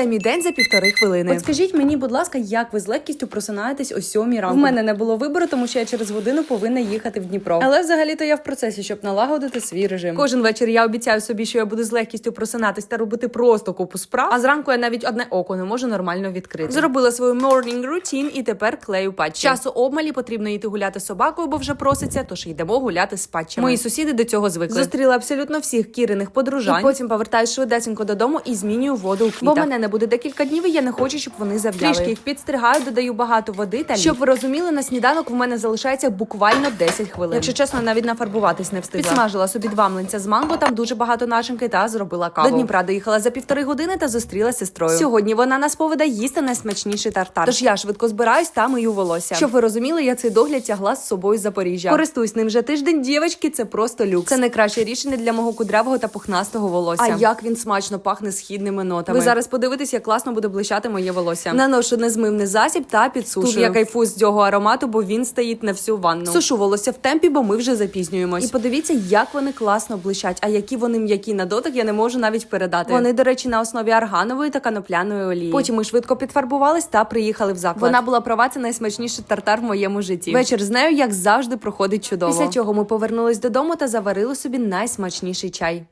Це мій день за півтори хвилини. От скажіть мені, будь ласка, як ви з легкістю просинаєтесь о сьомій ранку? В мене не було вибору, тому що я через годину повинна їхати в Дніпро. Але взагалі-то я в процесі, щоб налагодити свій режим. Кожен вечір я обіцяю собі, що я буду з легкістю просинатись та робити просто купу справ. А зранку я навіть одне око не можу нормально відкрити. Зробила свою morning routine і тепер клею патчі. Часу обмалі потрібно йти гуляти з собакою, бо вже проситься, тож йдемо гуляти з патчами. Мої сусіди до цього звикли. Зустріла абсолютно всіх кіриних подружань. І потім повертаюсь швидесенько додому і змінюю воду у квітах. Бо мене не буде декілька днів, і я не хочу, щоб вони зав'яли. Трішки їх підстригаю, додаю багато води та. Щоб ви розуміли, на сніданок в мене залишається буквально 10 хвилин. Якщо чесно, навіть нафарбуватись не встигла. Підсмажила собі два млинця з манго, там дуже багато нашинки та зробила каву. До Дніпра доїхала за півтори години та зустріла сестрою. Сьогодні вона нас поведе їсти найсмачніший тартар. Тож я швидко збираюсь та мию волосся. Щоб ви розуміли, я цей догляд тягла з собою з Запоріжжя. Користуюсь ним вже тиждень. Дівчатки, це просто люкс. Це найкраще рішення для мого кудрявого та пухнастого волосся. А як він смачно пахне східними нотами. Ви зараз подивитесь, як класно буде блищати моє волосся. Наношу незмивний засіб та підсушую. Тут я кайфую з цього аромату, бо він стоїть на всю ванну. Сушу волосся в темпі, бо ми вже запізнюємось. І подивіться, як вони класно блищать. А які вони м'які на дотик, я не можу навіть передати. Вони, до речі, на основі арганової та канопляної олії. Потім ми швидко підфарбувались та приїхали в заклад. Вона була права, це найсмачніший тартар в моєму житті. Вечір з нею, як завжди, проходить чудово. Після чого ми повернулись додому та заварили собі найсмачніший чай.